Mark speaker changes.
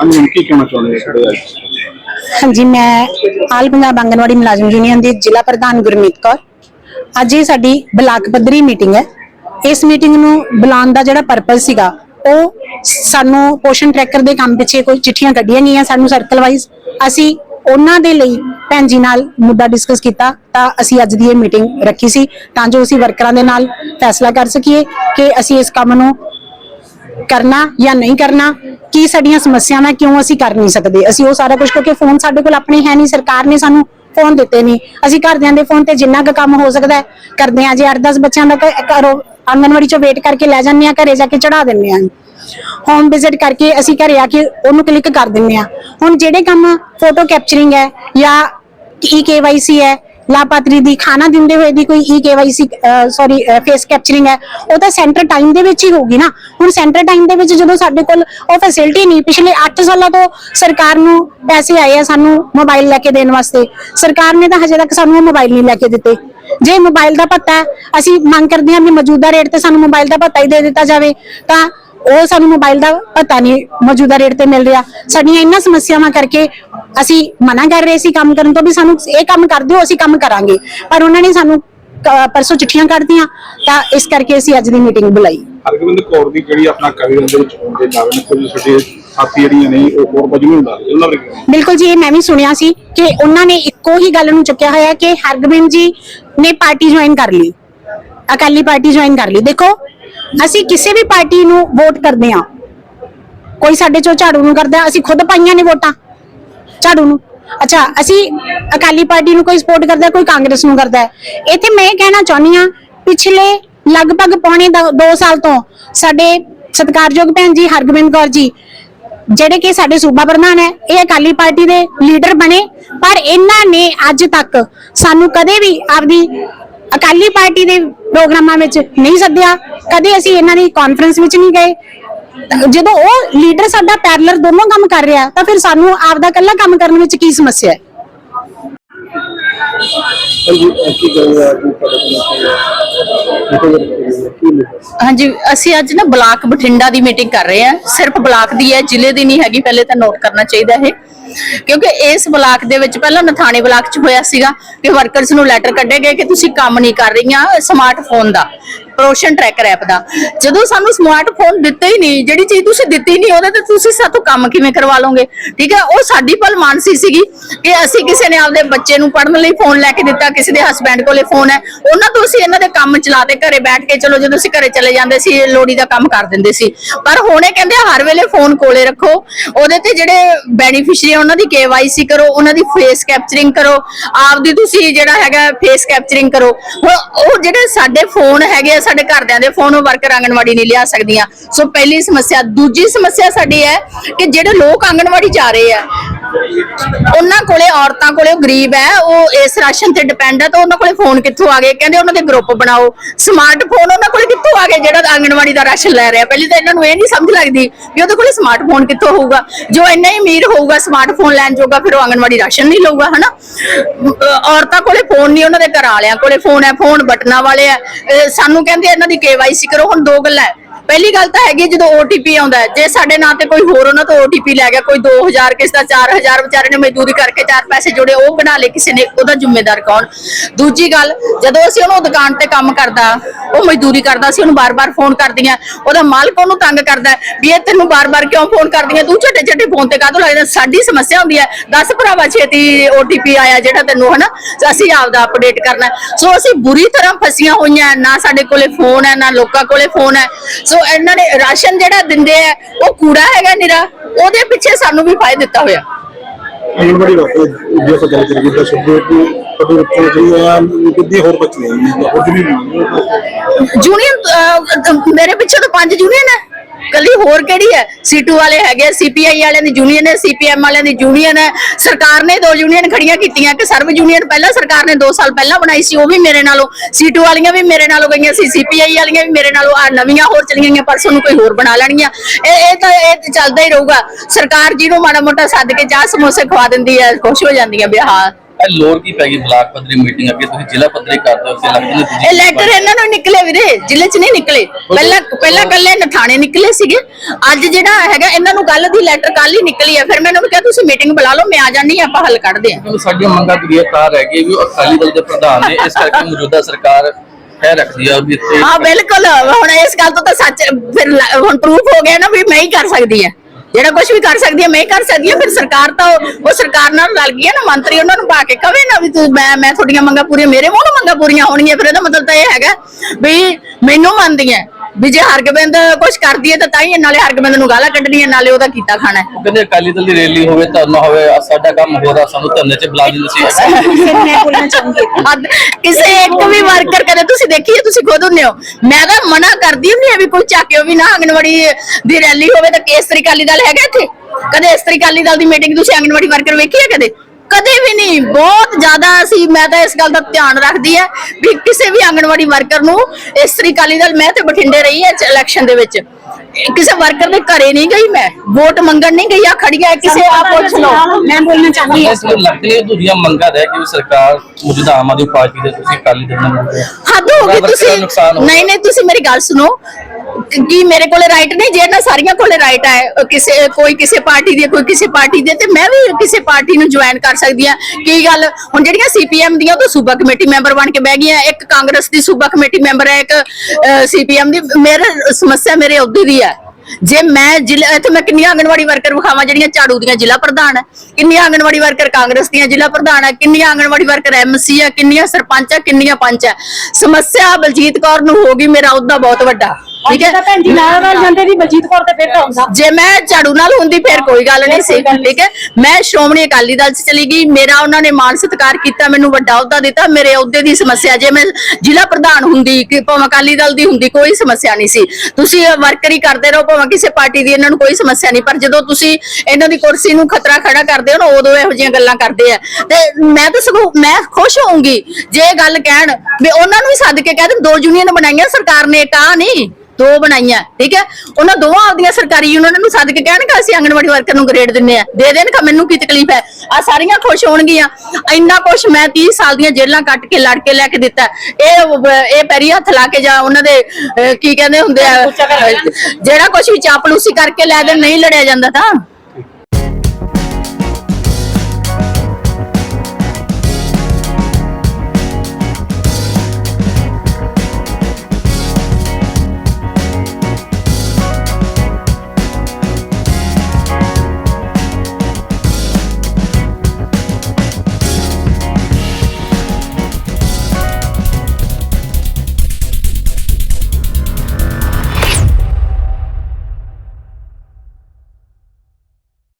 Speaker 1: ਹਾਂਜੀ, ਹੁਣ ਕੀ ਕਹਿਣਾ ਚਾਹੁੰਦੇ ਹੋ ਸਾਡੇ ਅੱਜ
Speaker 2: ਹਾਂਜੀ, ਮੈਂ ਆਲ ਪੰਜਾਬ ਆਂਗਨਵਾੜੀ ਮੁਲਾਜ਼ਮ ਯੂਨੀਅਨ ਦੀ ਜ਼ਿਲ੍ਹਾ ਪ੍ਰਧਾਨ ਗੁਰਮੀਤ ਕੌਰ। ਅੱਜ ਇਹ ਸਾਡੀ ਬਲਾਕ ਪੱਧਰੀ ਮੀਟਿੰਗ ਹੈ। ਇਸ ਮੀਟਿੰਗ ਨੂੰ ਬੁਲਾਉਣ ਦਾ ਜਿਹੜਾ ਪਰਪਸ ਸੀਗਾ, ਉਹ ਸਾਨੂੰ ਪੋਸ਼ਨ ਟਰੈਕਰ ਦੇ ਕੰਮ ਪਿੱਛੇ ਕੋਈ ਚਿੱਠੀਆਂ ਕੱਢੀਆਂ ਗਈਆਂ ਸਾਨੂੰ ਸਰਕਲ ਵਾਈਜ਼ ਅਸੀਂ ਉਹਨਾਂ ਦੇ ਲਈ ਭੈਣ ਜੀ ਨਾਲ ਮੁੱਦਾ ਡਿਸਕਸ ਕੀਤਾ, ਤਾਂ ਅਸੀਂ ਅੱਜ ਦੀ ਇਹ ਮੀਟਿੰਗ ਰੱਖੀ ਸੀ, ਤਾਂ ਜੋ ਅਸੀਂ ਵਰਕਰਾਂ ਦੇ ਨਾਲ ਫੈਸਲਾ ਕਰ ਸਕੀਏ ਕਿ ਅਸੀਂ ਇਸ ਕੰਮ ਨੂੰ ਕਰਨਾ ਜਾਂ ਨਹੀਂ ਕਰਨਾ, ਕੀ ਸਾਡੀਆਂ ਸਮੱਸਿਆਵਾਂ ਕਿਉਂ ਅਸੀਂ ਕਰ ਨਹੀਂ ਸਕਦੇ? ਅਸੀਂ ਉਹ ਸਾਰਾ ਕੁਝ ਕਿਉਂਕਿ ਫੋਨ ਸਾਡੇ ਕੋਲ ਆਪਣੇ ਹੈ ਨਹੀਂ, ਸਰਕਾਰ ਨੇ ਸਾਨੂੰ ਫੋਨ ਦਿੱਤੇ ਨਹੀਂ। ਅਸੀਂ ਘਰਦਿਆਂ ਦੇ ਫੋਨ ਤੇ ਜਿੰਨਾ ਕੁ ਕੰਮ ਹੋ ਸਕਦਾ ਕਰਦੇ ਆ ਜੇ 8-10 ਬੱਚਿਆਂ ਦਾ ਘਰੋਂ ਆਂਗਨਵਾੜੀ ਚੋਂ ਵੇਟ ਕਰਕੇ ਲੈ ਜਾਂਦੇ ਆ ਘਰੇ ਜਾ ਕੇ ਚੜਾ ਦਿੰਦੇ ਆ ਹੋਮ ਵਿਜ਼ਿਟ ਕਰਕੇ ਅਸੀਂ ਘਰੇ ਆ ਕੇ ਉਹਨੂੰ ਕਲਿੱਕ ਕਰ ਦਿੰਦੇ ਆ ਹੁਣ ਜਿਹੜੇ ਕੰਮ ਫੋਟੋ ਕੈਪਚਰਿੰਗ ਹੈ ਜਾਂ ਈ ਕੇਵਾਈਸੀ ਹੈ ਲਾਪਾਤਰੀ ਦੀ ਖਾਣਾ ਦਿੰਦੇ ਹੋਏ ਦੀ ਕੋਈ e KYC sorry face capturing ਹੈ, ਉਹ ਤਾਂ ਸੈਂਟਰ ਟਾਈਮ ਦੇ ਵਿੱਚ ਹੀ ਹੋਊਗੀ ਨਾ। ਹੁਣ ਸੈਂਟਰ ਟਾਈਮ ਦੇ ਵਿੱਚ ਜਦੋਂ ਸਾਡੇ ਕੋਲ ਉਹ ਫੈਸਿਲਿਟੀ ਨਹੀਂ, ਪਿਛਲੇ 8 ਸਾਲਾਂ ਤੋਂ ਸਰਕਾਰ ਨੂੰ ਪੈਸੇ ਆਏ ਆ ਸਾਨੂੰ ਮੋਬਾਈਲ ਲੈ ਕੇ ਦੇਣ ਵਾਸਤੇ। ਸਰਕਾਰ ਨੇ ਤਾਂ ਹਜੇ ਤੱਕ ਸਾਨੂੰ ਮੋਬਾਈਲ ਨਹੀਂ ਲੈ ਕੇ ਦਿੱਤੇ। ਜੇ ਮੋਬਾਈਲ ਦਾ ਭੱਤਾ ਅਸੀਂ ਮੰਗ ਕਰਦੇ ਹਾਂ ਵੀ ਮੌਜੂਦਾ ਰੇਟ ਤੇ ਸਾਨੂੰ ਮੋਬਾਈਲ ਦਾ ਭੱਤਾ ਹੀ ਦੇ ਦਿੱਤਾ ਜਾਵੇ, ਤਾਂ ਉਹ ਸਾਨੂੰ ਮੋਬਾਈਲ ਦਾ ਪਤਾ ਨਹੀਂ ਮੌਜੂਦਾ ਰੇਟ ਤੇ ਮਿਲ ਰਿਹਾ। ਸਾਡੀਆਂ ਇਹਨਾਂ ਸਮੱਸਿਆਵਾਂ ਕਰਕੇ ਅਸੀਂ ਮਨਾ ਕਰ ਰਹੇ ਸੀ ਕੰਮ ਕਰਨ ਤੋਂ ਵੀ ਸਾਨੂੰ ਇਹ ਕੰਮ ਕਰ ਦਿਓ ਅਸੀਂ ਕੰਮ ਕਰਾਂਗੇ। ਪਰ ਉਹਨਾਂ ਨੇ ਸਾਨੂੰ ਕ- ਪਰਸੋਂ ਚਿੱਠੀਆਂ ਕੱਢਤੀਆਂ ਤਾਂ ਇਸ ਕਰਕੇ ਅਸੀਂ ਅੱਜ ਦੀ ਮੀਟਿੰਗ ਬੁਲਾਈ।
Speaker 1: ਹਰਗੋਬਿੰਦ ਕੌਰ ਦੀ ਜਿਹੜੀ ਆਪਣਾ ਕੈਰੀਅਰ ਦੇ ਵਿੱਚ ਹੋਣ ਦੇ ਦਾਅਵੇ ਨੇ ਕੁਝ ਸਾਡੇ ਸਾਥੀ ਜਿਹੜੀਆਂ ਨੇ ਉਹ ਹੋਰ ਵਜੂ ਹੁੰਦਾ। ਉਹਨਾਂ ਦੇ
Speaker 2: ਬਿਲਕੁਲ ਜੀ ਇਹ ਮੈਂ ਵੀ ਸੁਣਿਆ ਸੀ ਕਿ ਉਹਨਾਂ ਨੇ ਇੱਕੋ ਹੀ ਗੱਲ ਨੂੰ ਚੁੱਕਿਆ ਹੋਇਆ ਕਿ ਹਰਗੋਬਿੰਦ ਜੀ ਨੇ ਪਾਰਟੀ ਜੁਆਇਨ ਕਰ ਲਈ। ਅਕਾਲੀ ਪਾਰਟੀ ਜੁਆਇਨ ਕਰ ਲਈ। ਦੇਖੋ ਅਸੀਂ ਕਿਸੇ ਵੀ ਪਾਰਟੀ ਨੂੰ ਵੋਟ ਕਰਦੇ ਆ ਕੋਈ ਸਾਡੇ ਚੋਂ ਝਾੜੂ ਨੂੰ ਕਰਦਾ, ਅਸੀਂ ਖੁਦ ਪਾਈਆਂ ਨੇ ਵੋਟਾਂ। ਝਾੜੂ ਨੂੰ। ਅੱਛਾ, ਅਸੀਂ ਅਕਾਲੀ ਪਾਰਟੀ ਨੂੰ ਕੋਈ ਸਪੋਰਟ ਕਰਦਾ, ਕੋਈ ਕਾਂਗਰਸ ਨੂੰ ਕਰਦਾ ਇੱਥੇ ਮੈਂ ਕਹਿਣਾ ਚਾਹੁੰਦੀ ਆ ਪਿਛਲੇ ਲਗਭਗ ਪੌਣੇ 2 ਸਾਲ ਤੋਂ ਸਾਡੇ ਸਤਿਕਾਰਯੋਗ ਭੈਣ ਜੀ ਹਰਗੋਬਿੰਦ ਕੌਰ ਜੀ, ਜਿਹੜੇ ਕਿ ਸਾਡੇ ਸੂਬਾ ਪ੍ਰਧਾਨ ਹੈ, ਇਹ ਅਕਾਲੀ ਪਾਰਟੀ ਦੇ ਲੀਡਰ ਬਣੇ। ਪਰ ਇਹਨਾਂ ਨੇ ਅੱਜ ਤੱਕ ਸਾਨੂੰ ਕਦੇ ਵੀ ਆਪਦੀ ਅਕਾਲੀ ਪਾਰਟੀ ਦੇ ਪ੍ਰੋਗਰਾਮਾਂ ਵਿੱਚ ਨਹੀਂ ਸੱਦਿਆ ਕਦੇ ਅਸੀਂ ਇਹਨਾਂ ਦੀ ਕਾਨਫਰੰਸ ਵਿੱਚ ਨਹੀਂ ਗਏ। ਜਦੋਂ ਉਹ ਲੀਡਰ ਸਾਡਾ ਪੈਰਲਰ ਦੋਨੋਂ ਕੰਮ ਕਰ ਰਿਹਾ ਤਾਂ ਫਿਰ ਸਾਨੂੰ ਆਪਦਾ ਇਕੱਲਾ ਕੰਮ ਕਰਨ ਵਿੱਚ ਕੀ ਸਮੱਸਿਆ ਹੈ?
Speaker 1: ਹਾਂਜੀ
Speaker 3: ਅਸੀਂ ਅੱਜ ਨਾ ਬਲਾਕ ਬਠਿੰਡਾ ਦੀ ਮੀਟਿੰਗ ਕਰ ਰਹੇ ਹਾਂ। ਸਿਰਫ ਬਲਾਕ ਦੀ ਹੈ ਜ਼ਿਲ੍ਹੇ ਦੀ ਨਹੀਂ ਹੈਗੀ ਪਹਿਲੇ ਤਾਂ ਨੋਟ ਕਰਨਾ ਚਾਹੀਦਾ ਹੈ ਕਿਉਂਕਿ ਇਸ ਬਲਾਕ ਦੇ ਵਿੱਚ ਪਹਿਲਾਂ ਨਥਾਣੇ ਬਲਾਕ 'ਚ ਹੋਇਆ ਸੀਗਾ ਕਿ ਵਰਕਰਸ ਨੂੰ ਲੈਟਰ ਕੱਢੇ ਗਏ ਕਿ ਤੁਸੀਂ ਕੰਮ ਨਹੀਂ ਕਰ ਰਹੀਆਂ ਸਮਾਰਟਫੋਨ ਦਾ ਪ੍ਰੋਸ਼ਨ ਟਰੈਕਰ ਐਪ ਦਾ। ਜਦੋਂ ਸਾਨੂੰ ਸਮਾਰਟਫੋਨ ਦਿੱਤੇ ਹੀ ਨਹੀਂ, ਜਿਹੜੀ ਚੀਜ਼ ਤੁਸੀਂ ਦਿੱਤੀ ਨਹੀਂ, ਉਹਦੇ ਤੇ ਤੁਸੀਂ ਸਾਥੋਂ ਕੰਮ ਕਿਵੇਂ ਕਰਵਾ ਲਓਗੇ? ਠੀਕ ਹੈ, ਉਹ ਸਾਡੀ ਭਲ ਮਾਨਸੀ ਸੀਗੀ ਕਿ ਅਸੀਂ ਕਿਸੇ ਨੇ ਆਪਦੇ ਬੱਚੇ ਨੂੰ ਪੜਨ ਲਈ ਫੋਨ ਲੈ ਕੇ ਦਿੱਤਾ, ਕਿਸੇ ਦੇ ਹਸਬੰਡ ਕੋਲੇ ਫੋਨ ਹੈ। ਉਹਨਾਂ ਤੋਂ ਅਸੀਂ ਇਹਨਾਂ ਦੇ ਕੰਮ ਚਲਾਤੇ ਘਰੇ ਬੈਠ ਕੇ ਚਲੋ, ਜਦੋਂ ਅਸੀਂ ਘਰੇ ਚਲੇ ਜਾਂਦੇ ਸੀ ਲੋੜੀ ਦਾ ਕੰਮ ਕਰ ਦਿੰਦੇ ਸੀ। ਪਰ ਹੁਣ ਇਹ ਕਹਿੰਦੇ ਹਰ ਵੇਲੇ ਫੋਨ ਕੋਲੇ ਰੱਖੋ। ਉਹਦੇ ਤੇ ਜਿਹੜੇ ਬੈਨੀਫੀਸ਼ੀਅਰੀ ਉਹਨਾਂ ਦੀ KYC ਕਰੋ, ਉਹਨਾਂ ਦੀ ਫੇਸ ਕੈਪਚਰਿੰਗ ਕਰੋ, ਆਪਦੀ ਤੁਸੀਂ ਜਿਹੜਾ ਹੈਗਾ ਫੇਸ ਕੈਪਚਰਿੰਗ ਕਰੋ। ਹੁਣ ਉਹ ਜਿਹੜੇ ਸਾਡੇ ਫੋਨ ਹੈਗੇ ਆ, ਸਾਡੇ ਘਰਦਿਆਂ ਦੇ ਫੋਨ ਉਹ ਵਰਕਰ ਆਂਗਣਵਾੜੀ ਨਹੀਂ ਲਿਆ ਸਕਦੀਆਂ। ਸੋ ਪਹਿਲੀ ਸਮੱਸਿਆ, ਦੂਜੀ ਸਮੱਸਿਆ ਸਾਡੀ ਹੈ ਕਿ ਜਿਹੜੇ ਲੋਕ ਆਂਗਣਵਾੜੀ ਜਾ ਰਹੇ ਆ ਉਹਨਾਂ ਕੋਲੇ ਔਰਤਾਂ ਕੋਲੇ ਉਹ ਗਰੀਬ ਹੈ, ਉਹ ਇਸ ਰਾਸ਼ਨ ਤੇ ਡਿਪੈਂਡ ਹੈ ਤਾਂ ਉਹਨਾਂ ਕੋਲੇ ਫੋਨ ਕਿੱਥੋਂ ਆ ਗਏ? ਕਹਿੰਦੇ ਉਹਨਾਂ ਦੇ ਗਰੁੱਪ ਬਣਾਓ। ਸਮਾਰਟਫੋਨ ਉਹਨਾਂ ਕੋਲੇ ਕਿੱਥੋਂ ਆ ਗਏ ਜਿਹੜਾ ਆਂਗਣਵਾੜੀ ਦਾ ਰਾਸ਼ਨ ਲੈ ਰਿਹਾ? ਪਹਿਲੀ ਤਾਂ ਇਹਨਾਂ ਨੂੰ ਇਹ ਨਹੀਂ ਸਮਝ ਲੱਗਦੀ ਵੀ ਉਹਦੇ ਕੋਲੇ ਸਮਾਰਟਫੋਨ ਕਿੱਥੋਂ ਹੋਊਗਾ। ਜੋ ਇੰਨਾ ਹੀ ਅਮੀਰ ਹੋਊਗਾ ਸਮਾਰਟਫੋਨ ਲੈਣ ਜੋਗਾ, ਫਿਰ ਉਹ ਆਂਗਣਵਾੜੀ ਰਾਸ਼ਨ ਨਹੀਂ ਲਊਗਾ, ਹਨਾ? ਔਰਤਾਂ ਕੋਲੇ ਫੋਨ ਨਹੀਂ, ਉਹਨਾਂ ਦੇ ਘਰ ਵਾਲਿਆਂ ਕੋਲੇ ਫੋਨ ਹੈ ਫੋਨ ਬਟਨਾਂ ਵਾਲੇ ਹੈ। ਸਾਨੂੰ ਕਹਿੰਦੇ ਇਹਨਾਂ ਦੀ KYC ਕਰੋ, ਹੁਣ ਦੋ ਗੱਲਾਂ ਪਹਿਲੀ ਗੱਲ ਤਾਂ ਹੈਗੀ ਹੈ ਜਦੋਂ OTP ਆਉਂਦਾ ਹੈ, ਜੇ ਸਾਡੇ ਨਾਂ ਤੇ ਕੋਈ ਹੋਰ ਉਹਨਾਂ ਤੋਂ OTP ਲੈ ਗਿਆ ਕੋਈ 2000 ਕਿਸ ਦਾ 4000 ਵਿਚਾਰੇ ਨੇ ਮਜ਼ਦੂਰੀ ਕਰਕੇ ਚਾਰ ਪੈਸੇ ਜੋੜੇ ਉਹ ਬਣਾ ਲਏ ਕਿਸੇ ਨੇ ਉਹਦਾ ਜ਼ਿੰਮੇਦਾਰ ਕੌਣ? ਦੂਜੀ ਗੱਲ ਜਦੋਂ ਅਸੀਂ ਉਹਨੂੰ ਦੁਕਾਨ ਤੇ ਕੰਮ ਕਰਦਾ ਉਹ ਮਜ਼ਦੂਰੀ ਕਰਦਾ ਸੀ ਉਹਨੂੰ ਬਾਰ-ਬਾਰ ਫੋਨ ਕਰਦੀਆਂ ਉਹਦਾ ਮਾਲਕ ਉਹਨੂੰ ਤੰਗ ਕਰਦਾ ਹੈ ਵੀ ਇਹ ਤੈਨੂੰ ਬਾਰ-ਬਾਰ ਕਿਉਂ ਫੋਨ ਕਰਦੀਆਂ? ਤੂੰ ਛੱਡੇ ਛੱਡੇ ਫੋਨ ਤੇ ਕਾਹਤੋਂ ਲੱਗਦਾ? ਸਾਡੀ ਸਮੱਸਿਆ ਹੁੰਦੀ ਹੈ 10 ਭਰਾਵਾ ਛੇਤੀ OTP ਆਇਆ ਜਿਹੜਾ ਤੈਨੂੰ ਹਨਾ? ਅਸੀਂ ਆਪਦਾ ਅਪਡੇਟ ਕਰਨਾ ਹੈ। ਸੋ ਅਸੀਂ ਬੁਰੀ ਤਰ੍ਹਾਂ ਫਸੀਆਂ ਹੋਈਆਂ ਨਾ ਸਾਡੇ ਕੋਲੇ ਫੋਨ ਹੈ ਨਾ ਲੋਕਾਂ ਕੋਲੇ ਫੋਨ ਹੈ। ਸੋ ਇਹਨਾਂ ਨੇ ਰਾਸ਼ਨ ਜਿਹੜਾ ਦਿੰਦੇ ਆ, ਉਹ ਕੂੜਾ ਹੈਗਾ ਨਿਰਾ, ਉਹਦੇ ਪਿੱਛੇ ਸਾਨੂੰ ਵੀ ਫਾਇਦਾ ਦਿੱਤਾ ਹੋਇਆ।
Speaker 1: ਆਂਗਣਵਾੜੀ ਵਾਸਤੇ ਜੇ ਆਪਾਂ ਗੱਲ ਕਰੀਏ ਤਾਂ ਸ਼ਬਦ ਕਿ ਕਦੋਂ ਰੱਖਣਾ ਆ ਕਿੱਦੀ ਹੋਰ ਬਚਨੇ ਹੋਰ ਜਿਹੜੀ
Speaker 3: ਯੂਨੀਅਨ ਮੇਰੇ ਪਿੱਛੇ ਤਾਂ ਪੰਜ ਯੂਨੀਅਨ ਹੈ ਕੱਲੀ ਹੋਰ ਕਿਹੜੀ ਹੈ ਸੀਟੂ ਵਾਲੇ ਹੈਗੇ ਸੀਪੀਆਈ ਵਾਲਿਆਂ ਦੀ ਯੂਨੀਅਨ ਹੈ ਸੀਪੀਐਮ ਵਾਲਿਆਂ ਦੀ ਯੂਨੀਅਨ ਹੈ ਸਰਕਾਰ ਨੇ ਦੋ ਯੂਨੀਅਨ ਖੜੀਆਂ ਕੀਤੀਆਂ ਕਿ ਸਰਵ ਯੂਨੀਅਨ ਪਹਿਲਾਂ ਸਰਕਾਰ ਨੇ 2 ਸਾਲ ਪਹਿਲਾਂ ਬਣਾਈ ਸੀ, ਉਹ ਵੀ ਮੇਰੇ ਨਾਲੋਂ ਸੀਟੂ ਵਾਲੀਆਂ ਵੀ ਮੇਰੇ ਨਾਲੋਂ ਗਈਆਂ ਸੀ ਸੀਪੀਆਈ ਵਾਲੀਆਂ ਵੀ ਮੇਰੇ ਨਾਲੋਂ ਆ ਨਵੀਆਂ ਹੋਰ ਚਲੀਆਂ ਗਈਆਂ, ਪਰਸੋਂ ਨੂੰ ਕੋਈ ਹੋਰ ਬਣਾ ਲੈਣਗੀਆਂ। ਇਹ ਇਹ ਤਾਂ ਇਹ ਚੱਲਦਾ ਹੀ ਰਹੂਗਾ। ਸਰਕਾਰ ਜਿਹਨੂੰ ਮਾੜਾ ਮੋਟਾ ਸੱਦ ਕੇ ਚਾਹ ਸਮੋਸੇ ਖਵਾ ਦਿੰਦੀ ਹੈ ਖੁਸ਼ ਹੋ ਜਾਂਦੀਆਂ ਵੀ ਹਾਂ
Speaker 4: ਇਹ ਲੋੜ ਕੀ ਪੈ ਗਈ ਬਲਾਕ ਪੱਧਰੀ ਮੀਟਿੰਗ ਅੱਗੇ? ਤੁਸੀਂ ਜ਼ਿਲ੍ਹਾ ਪੱਧਰੀ ਕਰਦੇ ਹੋ ਕਿ ਲੱਗਦਾ ਨਹੀਂ ਤੁਸੀਂ
Speaker 3: ਇਹ ਲੈਟਰ ਇਹਨਾਂ ਨੂੰ ਨਿਕਲੇ ਵੀਰੇ ਜ਼ਿਲ੍ਹੇ 'ਚ ਨਹੀਂ ਨਿਕਲੇ। ਪਹਿਲਾਂ ਪਹਿਲਾਂ ਕੱਲੇ ਨਥਾਣੇ ਨਿਕਲੇ ਸੀਗੇ। ਅੱਜ ਜਿਹੜਾ ਹੈਗਾ ਇਹਨਾਂ ਨੂੰ ਕੱਲ ਦੀ ਲੈਟਰ ਕੱਲ ਹੀ ਨਿਕਲੀ ਹੈ। ਫਿਰ ਮੈਂ ਇਹਨਾਂ ਨੂੰ ਕਿਹਾ ਤੁਸੀਂ ਮੀਟਿੰਗ ਬੁਲਾ ਲਓ ਮੈਂ ਆ ਜਾਣੀ ਆ ਆਪਾਂ ਹੱਲ ਕੱਢਦੇ ਹਾਂ।
Speaker 4: ਕਿਉਂਕਿ ਸਾਡੀਆਂ ਮੰਗਾਂ ਕਲੀਅਰ ਤਾਂ ਰਹਿ ਗਈ ਵੀ ਅਕਾਲੀ ਦਲ ਦੇ ਪ੍ਰਧਾਨ ਨੇ ਇਸ ਕਰਕੇ ਮੌਜੂਦਾ ਸਰਕਾਰ ਹੈ ਰੱਖਦੀ ਆ ਵੀ ਇੱਥੇ
Speaker 3: ਹਾਂ ਬਿਲਕੁਲ। ਹੁਣ ਇਸ ਗੱਲ ਤੋਂ ਤਾਂ ਸੱਚ ਫਿਰ ਲ- ਹੁਣ ਪ੍ਰੂਫ ਹੋ ਗਿਆ ਨਾ ਵੀ ਮੈਂ ਹੀ ਕਰ ਸਕਦੀ ਹਾਂ। ਜਿਹੜਾ ਕੁਝ ਵੀ ਕਰ ਸਕਦੀ ਹੈ ਮੈਂ ਕਰ ਸਕਦੀ ਹਾਂ ਫਿਰ ਸਰਕਾਰ ਤਾਂ ਉਹ ਉਹ ਸਰਕਾਰ ਨਾਲ ਰਲ ਗਈ ਹੈ ਨਾ, ਮੰਤਰੀ ਉਹਨਾਂ ਨੂੰ ਪਾ ਕੇ ਕਵੇ ਨਾ ਵੀ ਤੂੰ ਮੈਂ ਮੈਂ ਤੁਹਾਡੀਆਂ ਮੰਗਾਂ ਪੂਰੀਆਂ, ਮੇਰੇ ਮੂੰਹ ਨੂੰ ਮੰਗਾਂ ਪੂਰੀਆਂ ਹੋਣਗੀਆਂ, ਫਿਰ ਇਹਦਾ ਮਤਲਬ ਤਾਂ ਇਹ ਹੈਗਾ ਵੀ ਮੈਨੂੰ ਮੰਨਦੀਆਂ। ਵੀ ਜੇ ਹਰਗੋਬਿੰਦ ਕੁਝ ਕਰਦੀ ਹੈ ਤਾਂ ਤਾਂ ਹੀ ਨਾਲੇ ਹਰਗੋਬਿੰਦ ਨੂੰ ਗਾਲਾਂ ਕੱਢਣੀਆਂ ਨਾਲੇ ਉਹਦਾ ਕੀਤਾ ਖਾਣਾ। ਹੈ
Speaker 4: ਉਹ ਕਹਿੰਦੇ ਅਕਾਲੀ ਦਲ ਦੀ ਰੈਲੀ ਹੋਵੇ ਧਰਨਾ ਹੋਵੇ ਆਹ ਸਾਡਾ ਕੰਮ ਹੋ ਰਿਹਾ ਸਾਨੂੰ ਧਰਨੇ 'ਚ ਬੁਲਾ ਦਿੰਦੇ ਸੀ।
Speaker 2: ਫਿਰ ਮੈਂ ਬੋਲਣਾ ਚਾਹੂੰਗੀ
Speaker 3: ਹੱਦ- ਕਿਸੇ ਇੱਕ ਵੀ ਵਰਕਰ ਕਦੇ ਤੁਸੀਂ ਦੇਖੀ ਹੈ ਤੁਸੀਂ ਖੁਦ ਹੁੰਨੇ ਹੋ? ਮੈਂ ਤਾਂ ਮਨਾ ਕਰਦੀ ਹੁੰਨੀ ਆ ਵੀ ਕੋਈ ਚੱਕਿਓ ਵੀ ਨਾ ਆਂਗਣਵਾੜੀ ਦੀ ਰੈਲੀ ਹੋਵੇ ਤਾਂ ਕੇਸਰੀ ਕਾਲੀ ਦਲ ਹੈਗਾ ਇੱਥੇ? ਕਦੇ ਇਸਤਰੀ ਕਾਲੀ ਦਲ ਦੀ ਮੀਟਿੰਗ ਤੁਸੀਂ ਆਂਗਣਵਾੜੀ ਵਰਕਰ ਵੇਖੀ ਹੈ ਕਦੇ? ਕਦੇ ਵੀ ਨਹੀਂ ਬਹੁਤ ਜ਼ਿਆਦਾ ਅਸੀਂ ਮੈਂ ਤਾਂ ਇਸ ਗੱਲ ਦਾ ਧਿਆਨ ਰੱਖਦੀ ਹੈ ਵੀ ਕਿਸੇ ਵੀ ਆਂਗਣਵਾੜੀ ਵਰਕਰ ਨੂੰ ਇਸਤਰੀ ਕਾਲੀ ਦਲ ਮੈਂ ਤੇ ਬਠਿੰਡੇ ਰਹੀ ਹੈ ਇਲੈਕਸ਼ਨ ਦੇ ਵਿੱਚ। ਕਿਸੇ ਵਰਕਰ ਦੇ ਘਰੇ ਨਹੀਂ ਗਈ ਮੈਂ ਵੋਟ ਮੰਗਣ ਨਹੀਂ ਗਈ ਆ ਖੜੀਆਂ ਕਿਸੇ ਆ ਪੁੱਛ ਲਓ।
Speaker 2: ਮੈਂ ਬੋਲਣਾ ਚਾਹੂੰਗੀ
Speaker 4: ਇਸ ਨੂੰ ਲੱਗਦੀ ਹੈ ਦੂਜੀਆਂ ਮੰਗਾਂ ਰਹਿ ਗਈ ਸਰਕਾਰ ਮੌਜੂਦਾ ਆਮ ਆਦਮੀ ਪਾਰਟੀ ਦੇ ਤੁਸੀਂ ਨਾਲ ਰਹੇ ਹੋ।
Speaker 3: ਹੱਦ ਹੋ ਗਈ
Speaker 4: ਦਾ
Speaker 3: ਤੁਸੀਂ।
Speaker 4: ਹੋ
Speaker 3: ਨਹੀਂ ਨਹੀਂ ਤੁਸੀਂ ਮੇਰੀ ਗੱਲ ਸੁਣੋ। ਕੀ ਮੇਰੇ ਕੋਲੇ ਰਾਈਟ ਨਹੀਂ ਜੇ ਨਾ ਸਾਰੀਆਂ ਕੋਲੇ ਰਾਈਟ ਹੈ ਕਿਸੇ, ਕੋਈ ਕਿਸੇ ਪਾਰਟੀ ਦੀ, ਕੋਈ ਕਿਸੇ ਪਾਰਟੀ ਦੀ, ਤੇ ਮੈਂ ਵੀ ਕਿਸੇ ਪਾਰਟੀ ਨੂੰ ਜੁਆਇਨ ਕਰ ਸਕਦੀ ਆ। ਕੀ ਗੱਲ? ਹੁਣ ਜਿਹੜੀਆਂ ਸੀਪੀਐਮ ਦੀਆਂ, ਉਹ ਤਾਂ ਸੂਬਾ ਕਮੇਟੀ ਮੈਂਬਰ ਬਣ ਕੇ ਬਹਿ ਗਈਆਂ। ਇੱਕ ਕਾਂਗਰਸ ਦੀ ਸੂਬਾ ਕਮੇਟੀ ਮੈਂਬਰ ਹੈ ਇੱਕ ਸੀਪੀਐਮ ਦੀ। ਮੇਰੇ, ਸਮੱਸਿਆ ਮੇਰੇ ਅਹੁਦੇ ਦੀ ਹੈ ਜੇ ਮੈਂ ਜ਼ਿਲ੍ਹਾ, ਇੱਥੇ ਮੈਂ ਕਿੰਨੀਆਂ ਆਂਗਣਵਾੜੀ ਵਰਕਰ ਵਿਖਾਵਾਂ, ਜਿਹੜੀਆਂ ਝਾੜੂ ਦੀਆਂ ਜ਼ਿਲ੍ਹਾ ਪ੍ਰਧਾਨ ਹੈ ਕਿੰਨੀਆਂ ਆਂਗਣਵਾੜੀ ਵਰਕਰ ਕਾਂਗਰਸ ਦੀਆਂ ਜ਼ਿਲ੍ਹਾ ਪ੍ਰਧਾਨ ਹੈ ਕਿੰਨੀਆਂ ਆਂਗਣਵਾੜੀ ਵਰਕਰ ਐਮਸੀ ਹੈ ਕਿੰਨੀਆਂ ਸਰਪੰਚ ਹੈ ਕਿੰਨੀਆਂ ਪੰਚ ਹੈ ਸਮੱਸਿਆ ਬਲਜੀਤ ਕੌਰ ਨੂੰ ਹੋ ਗਈ, ਮੇਰਾ ਅਹੁਦਾ ਬਹੁਤ ਵੱਡਾ। ਠੀਕ ਹੈ?
Speaker 2: ਭੈਣ ਜੀ ਨਾਲ ਨਾਲ ਜਾਂਦੇ ਦੀ ਬਲਜੀਤ ਕੌਰ ਤੇ ਫਿਰ ਹੁੰਦਾ।
Speaker 3: ਜੇ ਮੈਂ ਝਾੜੂ ਨਾਲ ਹੁੰਦੀ ਫਿਰ ਕੋਈ ਗੱਲ ਨਹੀਂ ਸੀ ਠੀਕ ਹੈ? ਮੈਂ ਸ਼੍ਰੋਮਣੀ ਅਕਾਲੀ ਦਲ 'ਚ ਚਲੀ ਗਈ ਮੇਰਾ ਉਹਨਾਂ ਨੇ ਮਾਨ ਸਤਿਕਾਰ ਕੀਤਾ ਮੈਨੂੰ ਵੱਡਾ ਅਹੁਦਾ ਦਿੱਤਾ ਮੇਰੇ ਅਹੁਦੇ ਦੀ ਸਮੱਸਿਆ ਜੇ ਮੈਂ ਜ਼ਿਲ੍ਹਾ ਪ੍ਰਧਾਨ ਹੁੰਦੀ ਕਿ ਭਾਵੇਂ ਅਕਾਲੀ ਦਲ ਦੀ ਹੁੰਦੀ ਕੋਈ ਸਮੱਸਿਆ ਨਹੀਂ ਸੀ। ਤੁਸੀਂ ਵਰਕਰ ਕਰਦੇ ਰਹੋ ਭਾਵੇਂ ਕਿਸੇ ਪਾਰਟੀ ਦੀ ਇਹਨਾਂ ਨੂੰ ਕੋਈ ਸਮੱਸਿਆ ਨਹੀਂ ਪਰ ਜਦੋਂ ਤੁਸੀਂ ਇਹਨਾਂ ਦੀ ਕੁਰਸੀ ਨੂੰ ਖਤਰਾ ਖੜਾ ਕਰਦੇ ਹੋ ਨਾ ਉਦੋਂ ਇਹੋ ਜਿਹੀਆਂ ਗੱਲਾਂ ਕਰਦੇ ਆ। ਤੇ ਮੈਂ ਤਾਂ ਸਗੋਂ ਮੈਂ ਖੁਸ਼ ਹੋਊਂਗੀ ਜੇ ਇਹ ਗੱਲ ਕਹਿਣ ਵੀ ਉਹਨਾਂ ਨੂੰ ਹੀ ਸੱਦ ਕੇ ਕਹਿ ਦੇਣ ਦੋ ਯੂਨੀਅਨ ਬਣਾਈਆਂ ਸਰਕਾਰ ਨੇ ਆਹ ਨਹੀਂ। ਦੋ ਬਣਾਈਆਂ ਠੀਕ ਹੈ? ਉਹਨਾਂ ਦੋਵਾਂ ਆਪਦੀਆਂ ਸਰਕਾਰੀ ਯੂਨੀਅਨਾਂ ਨੂੰ ਸੱਦ ਕੇ ਕਹਿਣਗੇ ਅਸੀਂ ਆਂਗਣਵਾੜੀ ਵਰਕਰ ਨੂੰ ਗ੍ਰੇਡ ਦਿੰਨੇ ਆ। ਦੇ ਦੇਣਗਾ ਮੈਨੂੰ ਕੀ ਤਕਲੀਫ ਹੈ? ਆ ਸਾਰੀਆਂ ਖੁਸ਼ ਹੋਣਗੀਆਂ। ਇੰਨਾ ਕੁਛ ਮੈਂ 30 ਸਾਲ ਦੀਆਂ ਜੇਲ੍ਹਾਂ ਕੱਟ ਕੇ ਲੜ ਕੇ ਲੈ ਕੇ ਦਿੱਤਾ। ਇਹ ਇਹ ਪੈਰੀ ਹੱਥ ਲਾ ਕੇ ਜਾਂ ਉਹਨਾਂ ਦੇ ਕੀ ਕਹਿੰਦੇ ਹੁੰਦੇ ਆ ਜਿਹੜਾ ਕੁਛ ਵੀ ਚਾਪਲੂਸੀ ਕਰਕੇ ਲੈ ਦੇ ਨਹੀਂ ਲੜਿਆ ਜਾਂਦਾ ਤਾਂ।